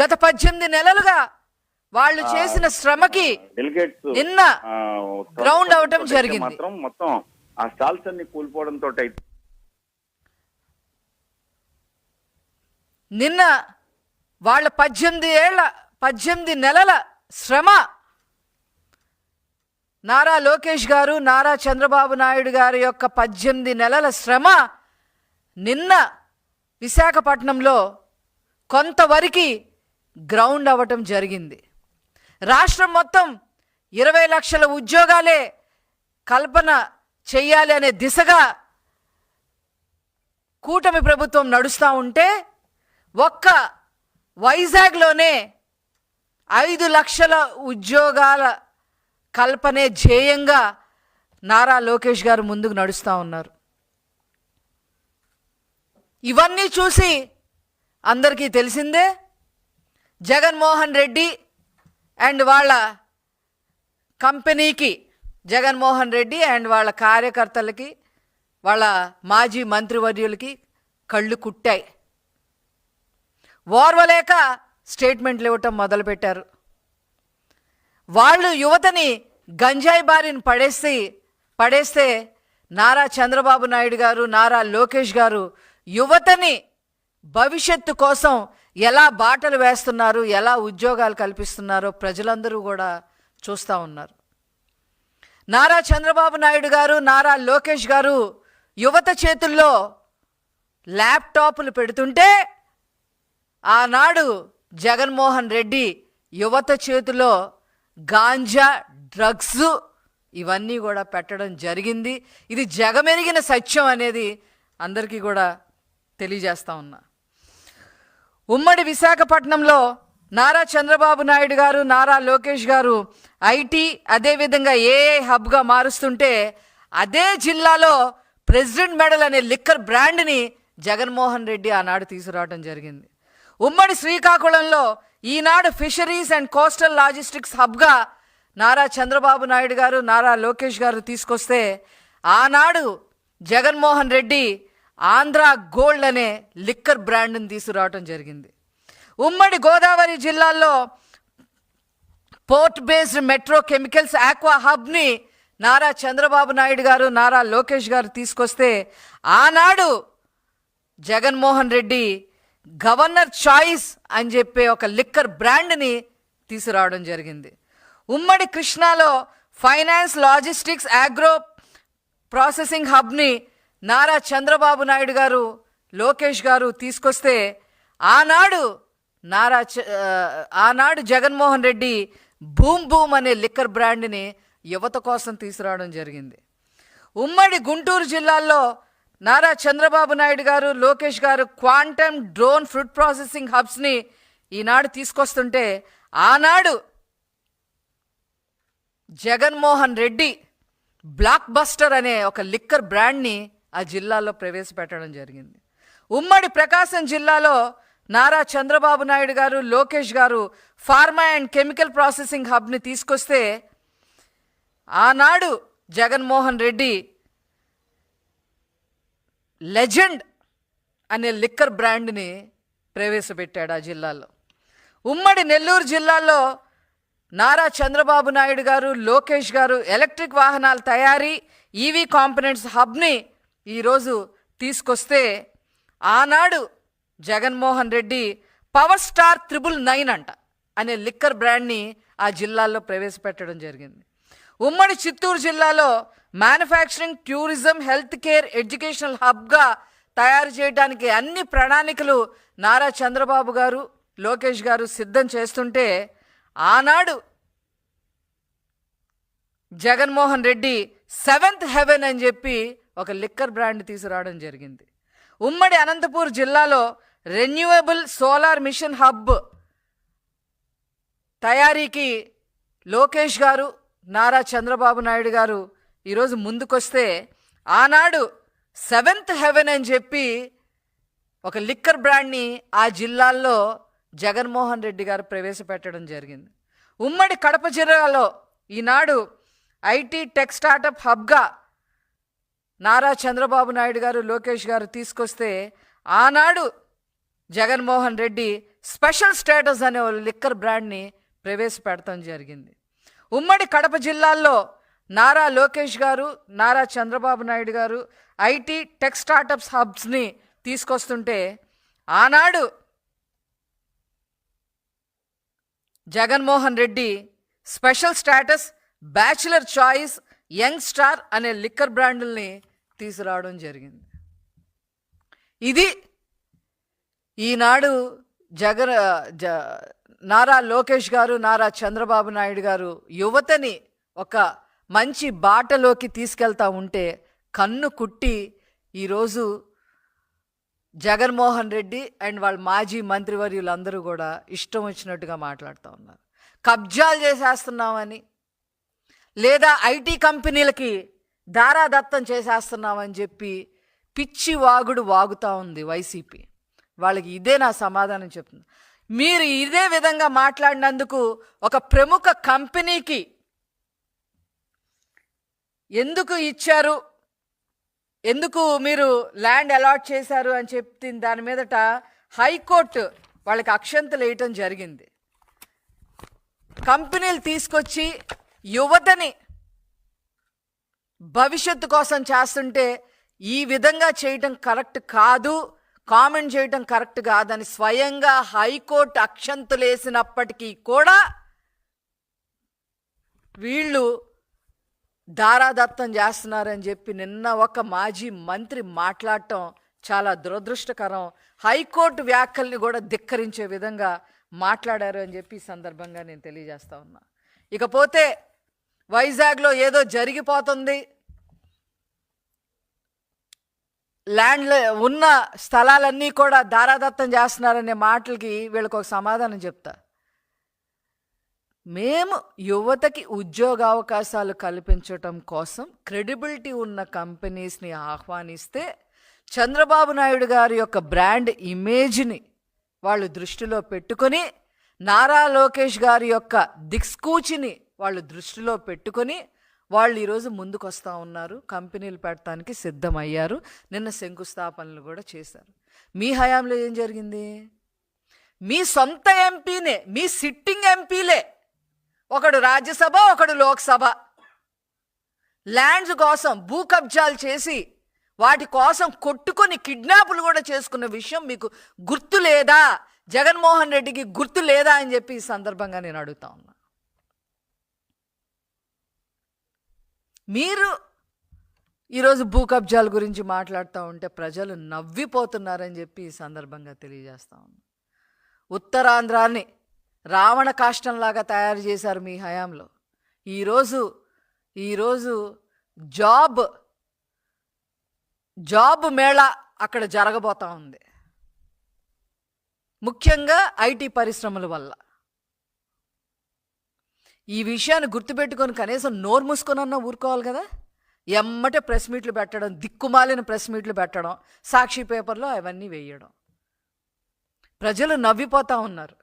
గత పద్దెనిమిది నెలలుగా వాళ్ళు చేసిన శ్రమకి నిన్న గ్రౌండ్ అవటం జరిగింది. మొత్తం ఆ స్టాల్స్ అన్ని కూలిపోవడంతో అయితే నిన్న వాళ్ళ పద్దెనిమిది ఏళ్ళ పద్దెనిమిది నెలల శ్రమ నారా లోకేష్ గారు నారా చంద్రబాబు నాయుడు గారి యొక్క పద్దెనిమిది నెలల శ్రమ నిన్న విశాఖపట్నంలో కొంతవరకు గ్రౌండ్ అవ్వటం జరిగింది. రాష్ట్రం మొత్తం ఇరవై లక్షల ఉద్యోగాలే కల్పన చేయాలి అనే దిశగా కూటమి ప్రభుత్వం నడుస్తూ ఉంటే ఒక్క వైజాగ్లోనే ఐదు లక్షల ఉద్యోగాల కల్పనే ధ్యేయంగా నారా లోకేష్ గారు ముందుకు నడుస్తూ ఉన్నారు. ఇవన్నీ చూసి అందరికీ తెలిసిందే జగన్మోహన్ రెడ్డి అండ్ వాళ్ళ కంపెనీకి జగన్మోహన్ రెడ్డి అండ్ వాళ్ళ కార్యకర్తలకి వాళ్ళ మాజీ మంత్రివర్యులకి కళ్ళు కుట్టాయి. ఓర్వలేక స్టేట్మెంట్లు ఇవ్వటం మొదలుపెట్టారు. వాళ్ళు యువతని గంజాయి బారిని పడేసి పడేస్తే నారా చంద్రబాబు నాయుడు గారు నారా లోకేష్ గారు యువతని భవిష్యత్తు కోసం ఎలా బాటలు వేస్తున్నారు ఎలా ఉద్యోగాలు కల్పిస్తున్నారో ప్రజలందరూ కూడా చూస్తూ ఉన్నారు. నారా చంద్రబాబు నాయుడు గారు నారా లోకేష్ గారు యువత చేతుల్లో ల్యాప్టాప్లు పెడుతుంటే ఆనాడు జగన్మోహన్ రెడ్డి యువత చేతిలో గాంజా డ్రగ్స్ ఇవన్నీ కూడా పెట్టడం జరిగింది. ఇది జగమెరిగిన సత్యం అనేది అందరికీ కూడా తెలియజేస్తా ఉన్నా. ఉమ్మడి విశాఖపట్నంలో నారా చంద్రబాబు నాయుడు గారు నారా లోకేష్ గారు ఐటీ అదేవిధంగా ఏఐ హబ్గా మారుస్తుంటే అదే జిల్లాలో ప్రెసిడెంట్ మెడల్ అనే లిక్కర్ బ్రాండ్ని జగన్మోహన్ రెడ్డి ఆనాడు తీసుకురావడం జరిగింది. ఉమ్మడి శ్రీకాకుళంలో ఈనాడు ఫిషరీస్ అండ్ కోస్టల్ లాజిస్టిక్స్ హబ్గా నారా చంద్రబాబు నాయుడు గారు నారా లోకేష్ గారు తీసుకొస్తే ఆనాడు జగన్మోహన్ రెడ్డి ఆంధ్ర గోల్డ్ అనే లిక్కర్ బ్రాండ్ని తీసుకురావడం జరిగింది. ఉమ్మడి గోదావరి జిల్లాల్లో port based metro chemicals aqua హబ్ని Nara Chandrababu Naidu garu Nara Lokesh garu తీసుకొస్తే ఆనాడు జగన్మోహన్ రెడ్డి గవర్నర్ చాయిస్ అని చెప్పే ఒక లిక్కర్ బ్రాండ్ని తీసుకురావడం జరిగింది. ఉమ్మడి కృష్ణాలో ఫైనాన్స్ లాజిస్టిక్స్ ఆగ్రో ప్రాసెసింగ్ హబ్ని నారా చంద్రబాబు నాయుడు గారు లోకేష్ గారు తీసుకొస్తే ఆనాడు నారా చ- ఆనాడు జగన్మోహన్ రెడ్డి బూమ్ బూమ్ అనే లిక్కర్ బ్రాండ్ని యువత కోసం తీసుకురావడం జరిగింది. ఉమ్మడి గుంటూరు జిల్లాలో Nara Chandrababu Naidu garu Lokesh garu quantum drone food processing హబ్స్ని ఈనాడు తీసుకొస్తుంటే ఆనాడు జగన్మోహన్ రెడ్డి బ్లాక్ బస్టర్ అనే ఒక లిక్కర్ బ్రాండ్ని ఆ జిల్లాలో ప్రవేశపెట్టడం జరిగింది. ఉమ్మడి ప్రకాశం జిల్లాలో Nara Chandrababu Naidu garu Lokesh garu pharma and chemical processing హబ్ని తీసుకొస్తే ఆనాడు జగన్మోహన్ రెడ్డి లెజెండ్ అనే లిక్కర్ బ్రాండ్ని ప్రవేశపెట్టాడు ఆ జిల్లాలో. ఉమ్మడి నెల్లూరు జిల్లాలో నారా చంద్రబాబు నాయుడు గారు లోకేష్ గారు ఎలక్ట్రిక్ వాహనాల తయారీ ఈవీ కాంపనెంట్స్ హబ్ని ఈరోజు తీసుకొస్తే ఆనాడు Jaganmohan Reddy power star triple nine అంట అనే లిక్కర్ బ్రాండ్ని ఆ జిల్లాల్లో ప్రవేశపెట్టడం జరిగింది. ఉమ్మడి చిత్తూరు జిల్లాలో manufacturing tourism health care educational హబ్గా తయారు చేయడానికి అన్ని ప్రణాళికలు నారా చంద్రబాబు గారు లోకేష్ గారు సిద్ధం చేస్తుంటే ఆనాడు జగన్మోహన్ రెడ్డి సెవెంత్ హెవెన్ అని చెప్పి ఒక లిక్కర్ బ్రాండ్ తీసుకురావడం జరిగింది. ఉమ్మడి అనంతపూర్ జిల్లాలో రెన్యూవబుల్ సోలార్ మిషన్ హబ్ తయారీకి లోకేష్ గారు నారా చంద్రబాబు నాయుడు గారు ఈరోజు ముందుకొస్తే ఆనాడు సెవెంత్ హెవెన్ అని చెప్పి ఒక లిక్కర్ బ్రాండ్ని ఆ జిల్లాల్లో జగన్మోహన్ రెడ్డి గారు ప్రవేశపెట్టడం జరిగింది. ఉమ్మడి కడప జిల్లాలో ఈనాడు ఐటీ టెక్ స్టార్టప్ హబ్గా నారా చంద్రబాబు నాయుడు గారు లోకేష్ గారు తీసుకొస్తే ఆనాడు జగన్మోహన్ రెడ్డి స్పెషల్ స్టేటస్ అనే లిక్కర్ బ్రాండ్ని ప్రవేశపెడతాం జరిగింది. ఉమ్మడి కడప జిల్లాల్లో నారా లోకేష్ గారు Nara Chandrababu Naidu garu IT tech startups హబ్స్ని తీసుకొస్తుంటే ఆనాడు Jaganmohan Reddy special status bachelor choice young star అనే లిక్కర్ బ్రాండుల్ని తీసుకురావడం జరిగింది. ఇది ఈనాడు జగన్ జ నారా లోకేష్ గారు నారా చంద్రబాబు నాయుడు గారు యువతని ఒక మంచి బాటలోకి తీసుకెళ్తా ఉంటే కన్ను కుట్టి ఈరోజు జగన్మోహన్ రెడ్డి అండ్ వాళ్ళ మాజీ మంత్రివర్యులందరూ కూడా ఇష్టం వచ్చినట్టుగా మాట్లాడుతూ ఉన్నారు. కబ్జాలు చేసేస్తున్నామని లేదా ఐటీ కంపెనీలకి దారాదత్తం చేసేస్తున్నామని చెప్పి పిచ్చి వాగుడు వాగుతూ ఉంది వైసీపీ. వాళ్ళకి ఇదే నా సమాధానం చెప్తుంది. మీరు ఇదే విధంగా మాట్లాడినందుకు ఒక ప్రముఖ కంపెనీకి ఎందుకు ఇచ్చారు? ఎందుకు మీరు ల్యాండ్ అలాట్ చేశారు అని చెప్తుంది దాని మీదట హైకోర్టు వాళ్ళకి అక్షంతలు వేయటం జరిగింది. కంపెనీలు తీసుకొచ్చి యువతని భవిష్యత్తు కోసం చేస్తుంటే ఈ విధంగా చేయటం కరెక్ట్ కాదు కామెంట్ చేయటం కరెక్ట్ కాదని స్వయంగా హైకోర్టు అక్షంతులేసినప్పటికీ కూడా వీళ్ళు దారాదత్తం చేస్తున్నారని చెప్పి నిన్న ఒక మాజీ మంత్రి మాట్లాడటం చాలా దురదృష్టకరం. హైకోర్టు వ్యాఖ్యల్ని కూడా ధిక్కరించే విధంగా మాట్లాడారు అని చెప్పి ఈ సందర్భంగా నేను తెలియజేస్తా ఉన్నా. ఇకపోతే వైజాగ్లో ఏదో జరిగిపోతుంది. ల్యాండ్ ఉన్న స్థలాలన్నీ కూడా దారాదత్తం చేస్తున్నారనే మాటలకి వీళ్ళకి ఒక సమాధానం చెప్తా. మేము యువతకి ఉద్యోగ అవకాశాలు కల్పించటం కోసం క్రెడిబిలిటీ ఉన్న కంపెనీస్ని ఆహ్వానిస్తే చంద్రబాబు నాయుడు గారి యొక్క బ్రాండ్ ఇమేజ్ని వాళ్ళు దృష్టిలో పెట్టుకొని నారా లోకేష్ గారి యొక్క దిక్స్కూచిని వాళ్ళు దృష్టిలో పెట్టుకొని వాళ్ళు ఈరోజు ముందుకు వస్తూ ఉన్నారు కంపెనీలు పెట్టడానికి సిద్ధమయ్యారు నిన్న శంకుస్థాపనలు కూడా చేశారు. మీ హయాంలో ఏం జరిగింది? మీ సొంత ఎంపీనే మీ సిట్టింగ్ ఎంపీలే. ఒకడు రాజ్యసభ ఒకడు లోక్సభ. ల్యాండ్స్ కోసం భూ కబ్జాలు చేసి వాటి కోసం కొట్టుకొని కిడ్నాపులు కూడా చేసుకున్న విషయం మీకు గుర్తు లేదా? జగన్మోహన్ రెడ్డికి గుర్తు లేదా అని చెప్పి ఈ సందర్భంగా నేను అడుగుతా ఉన్నా మీరు ఈరోజు భూ కబ్జాల గురించి మాట్లాడుతూ ఉంటే ప్రజలు నవ్విపోతున్నారని చెప్పి ఈ సందర్భంగా తెలియజేస్తా ఉన్నా. ఉత్తరాంధ్రాన్ని రావణ కాష్టంలాగా తయారు చేశారు మీ హయాంలో. ఈరోజు ఈరోజు జాబ్ జాబ్ మేళా అక్కడ జరగబోతా ఉంది. ముఖ్యంగా ఐటీ పరిశ్రమల వల్ల. ఈ విషయాన్ని గుర్తుపెట్టుకొని కనీసం నోరు మూసుకొనన్నా ఊరుకోవాలి కదా? ఎమ్మటే ప్రెస్ మీట్లు పెట్టడం దిక్కుమాలిన ప్రెస్ మీట్లు పెట్టడం సాక్షి పేపర్లో అవన్నీ వేయడం. ప్రజలు నవ్విపోతా ఉన్నారు.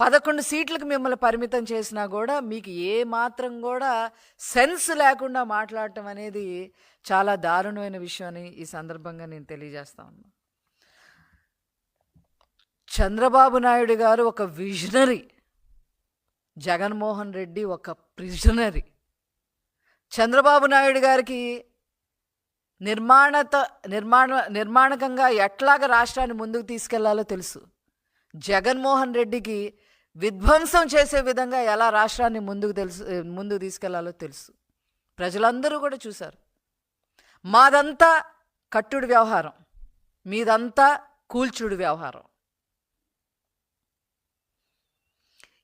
పదకొండు సీట్లకు మిమ్మల్ని పరిమితం చేసినా కూడా మీకు ఏ మాత్రం కూడా సెన్స్ లేకుండా మాట్లాడటం అనేది చాలా దారుణమైన విషయం అని ఈ సందర్భంగా నేను తెలియజేస్తా ఉన్నాను చంద్రబాబు నాయుడు గారు ఒక విజనరీ. జగన్మోహన్ రెడ్డి ఒక ప్రిజనరీ చంద్రబాబు నాయుడు గారికి నిర్మాణత నిర్మాణ నిర్మాణకంగా ఎట్లాగ రాష్ట్రాన్ని ముందుకు తీసుకెళ్ళాలో తెలుసు. జగన్మోహన్ రెడ్డికి విధ్వంసం చేసే విధంగా ఎలా రాష్ట్రాన్ని ముందుకు తెలుసు ముందుకు తీసుకెళ్ళాలో తెలుసు. ప్రజలందరూ కూడా చూశారు. మాదంతా కట్టుడు వ్యవహారం. మీదంతా కూల్చుడు వ్యవహారం.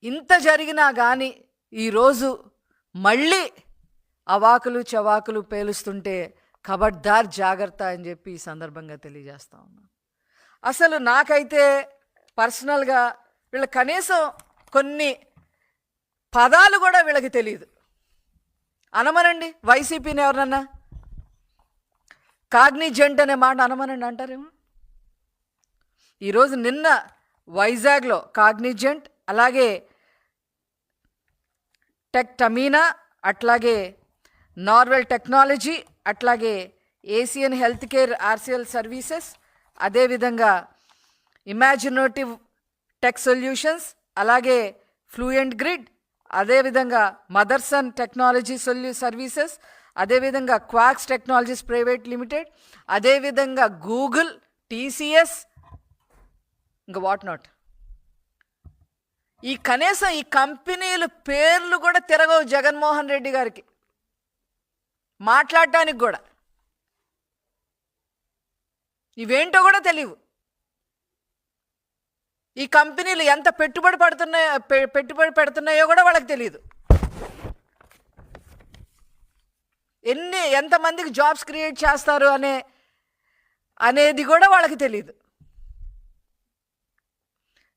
ఇంత జరిగినా కానీ ఈరోజు మళ్ళీ అవాకులు చవాకులు పేలుస్తుంటే ఖబర్దార్ జాగ్రత్త అని చెప్పి ఈ సందర్భంగా తెలియజేస్తా ఉన్నాను అసలు నాకైతే పర్సనల్గా వీళ్ళ కనీసం కొన్ని పదాలు కూడా వీళ్ళకి తెలియదు అనమనండి వైసీపీని ఎవరన్నా కాగ్నిజెంట్ అనే మాట అనమనండి అంటారేమో? ఈరోజు నిన్న వైజాగ్లో కాగ్నిజెంట్ అలాగే టెక్ టమీనా అట్లాగే నార్వెల్ టెక్నాలజీ అట్లాగే Asian health care RCL services అదేవిధంగా ఇమాజినేటివ్ టెక్ సొల్యూషన్స్ అలాగే ఫ్లూయెంట్ గ్రిడ్ అదేవిధంగా మదర్సన్ టెక్నాలజీ సొల్యూ సర్వీసెస్ అదేవిధంగా క్వాక్స్ టెక్నాలజీస్ ప్రైవేట్ లిమిటెడ్ అదేవిధంగా గూగుల్ టీసీఎస్ ఇంకా వాట్ నాట్. ఈ కనీసం ఈ కంపెనీల పేర్లు కూడా తిరగవు జగన్మోహన్ రెడ్డి గారికి. మాట్లాడటానికి కూడా. ఇవేంటో కూడా తెలియవు. ఈ కంపెనీలు ఎంత పెట్టుబడి పడుతున్నాయో పె- పెట్టుబడి పెడుతున్నాయో కూడా వాళ్ళకి తెలియదు ఎన్ని ఎంతమందికి జాబ్స్ క్రియేట్ చేస్తారు అనే అనేది కూడా వాళ్ళకి తెలియదు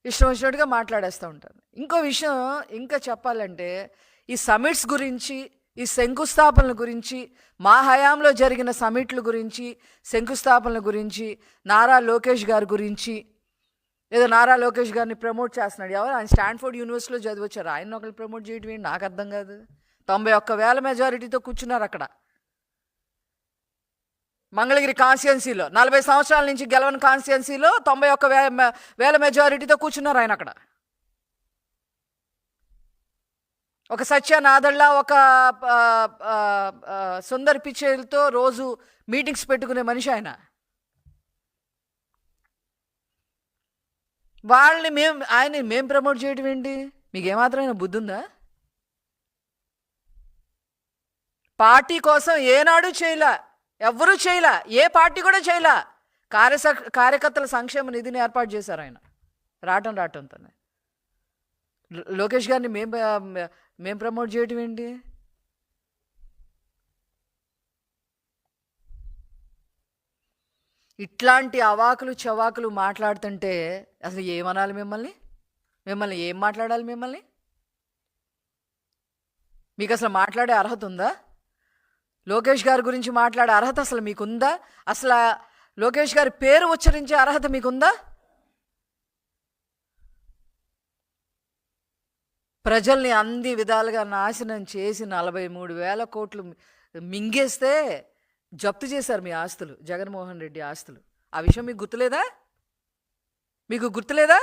ఇష్టం వచ్చినట్టుగా మాట్లాడేస్తూ ఉంటారు. ఇంకో విషయం ఇంకా చెప్పాలంటే ఈ సమిట్స్ గురించి ఈ శంకుస్థాపనల గురించి మా హయాంలో జరిగిన సమిట్ల గురించి శంకుస్థాపనల గురించి నారా లోకేష్ గారి గురించి ఏదో నారా లోకేష్ గారిని ప్రమోట్ చేస్తున్నాడు. ఎవరు? ఆయన స్టాన్ఫోర్డ్ యూనివర్సిటీలో చదివచ్చారు. ఆయన ఒకరు ప్రమోట్ చేయడం నాకు అర్థం కాదు. తొంభై ఒక్క వేల మెజారిటీతో కూర్చున్నారు అక్కడ. మంగళగిరి కాన్స్టిట్యున్సీలో నలభై సంవత్సరాల నుంచి గెలవని కాన్స్టిట్యున్సీలో తొంభై ఒక్క వే మె- వేల మెజారిటీతో కూర్చున్నారు ఆయన అక్కడ. ఒక సత్య ఒక సుందర్ పిచ్చేలతో రోజు మీటింగ్స్ పెట్టుకునే మనిషి ఆయన. వాళ్ళని మేం ఆయన మేం ప్రమోట్ చేయడం ఏంటి? మీకు ఏమాత్రమైన బుద్ధి ఉందా పార్టీ కోసం ఏనాడు చేయలే. ఎవ్వరూ చేయలే ఏ పార్టీ కూడా చేయలే. కార్యస కార్యకర్తల సంక్షేమ నిధిని ఏర్పాటు చేశారు ఆయన. రావటం రావటంతోనే లోకేష్ గారిని మేం మేం ప్రమోట్ చేయటం ఏంటి? ఇట్లాంటి అవాకులు చవాకులు మాట్లాడుతుంటే అసలు ఏమనాలి మిమ్మల్ని? మిమ్మల్ని ఏం మాట్లాడాలి మిమ్మల్ని? మీకు అసలు మాట్లాడే అర్హత ఉందా? లోకేష్ గారి గురించి మాట్లాడే అర్హత అసలు మీకుందా? అసలు లోకేష్ గారి పేరు ఉచ్చరించే అర్హత మీకుందా? ప్రజల్ని అన్ని విధాలుగా నాశనం చేసి నలభై మూడు వేల కోట్లు మింగేస్తే జప్తు చేశారు మీ ఆస్తులు జగన్మోహన్ రెడ్డి ఆస్తులు. ఆ విషయం మీకు గుర్తులేదా? మీకు గుర్తులేదా?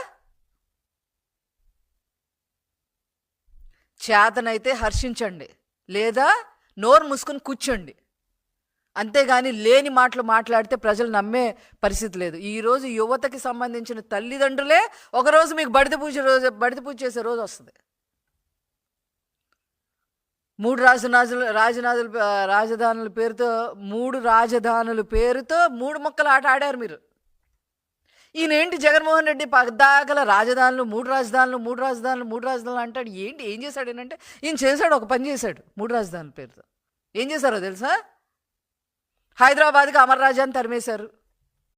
చేతనైతే హర్షించండి. లేదా నోరు మూసుకొని కూర్చోండి. అంతేగాని లేని మాటలు మాట్లాడితే ప్రజలు నమ్మే పరిస్థితి లేదు. ఈ రోజు యువతకి సంబంధించిన తల్లిదండ్రులే ఒకరోజు మీకు బడిత పూజ రోజు బడిత పూజ చేసే రోజు వస్తుంది. మూడు రాజనాజులు రాజనాథుల రాజధానుల పేరుతో మూడు రాజధానుల పేరుతో మూడు మొక్కలు ఆట ఆడారు మీరు. ఈయనేంటి జగన్మోహన్ రెడ్డి పద్దాకల రాజధానులు మూడు రాజధానులు మూడు రాజధానులు మూడు రాజధానులు అంటాడు? ఏంటి? ఏం చేశాడు ఏంటంటే ఈయన చేశాడు ఒక పని చేశాడు మూడు రాజధానుల పేరుతో. ఏం చేశారో తెలుసా? హైదరాబాద్కి అమర్ రాజాని తరిమేశారు.